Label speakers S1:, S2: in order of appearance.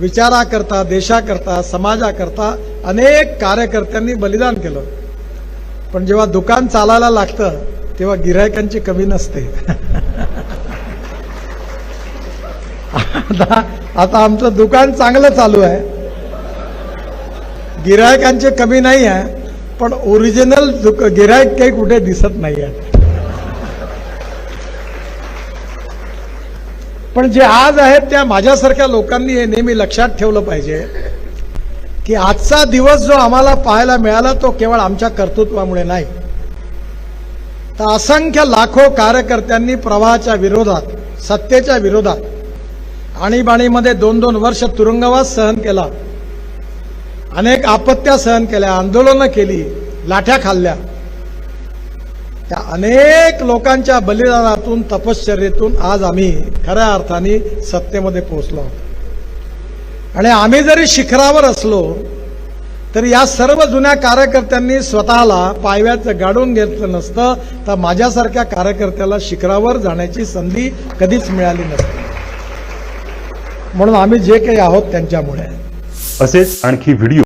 S1: विचाराकरता देशाकरता समाजाकरता अनेक कार्यकर्त्यांनी बलिदान केलं. पण जेव्हा दुकान चालायला लागतं तेव्हा गिरायकांची कमी नसते. आता आता आमचं दुकान चांगलं चालू आहे. गिरायकांची कमी नाही आहे पण ओरिजिनल गिरायक काही कुठे दिसत नाही आहे. पण जे आज आहेत त्या माझ्यासारख्या लोकांनी हे नेहमी लक्षात ठेवलं पाहिजे की आजचा दिवस जो आम्हाला पाहायला मिळाला तो केवळ आमच्या कर्तृत्वामुळे नाही. तर असंख्य लाखो कार्यकर्त्यांनी प्रवाहाच्या विरोधात सत्तेच्या विरोधात आणीबाणीमध्ये दोन दोन वर्ष तुरुंगवास सहन केला. अनेक आपत्त्या सहन केल्या आंदोलनं केली लाठ्या खाल्ल्या. त्या अनेक लोकांच्या बलिदानातून तपश्चर्येतून आज आम्ही खऱ्या अर्थाने सत्तेमध्ये पोहोचलो आहोत. आणि आम्ही जरी शिखरावर असलो तरी या सर्व जुन्या कार्यकर्त्यांनी स्वतःला पायव्याचं गाडून घेतलं नसतं तर माझ्यासारख्या कार्यकर्त्याला शिखरावर जाण्याची संधी कधीच मिळाली नसती. म्हणून आम्ही जे काही आहोत त्यांच्यामुळे.
S2: असेच आणखी व्हिडिओ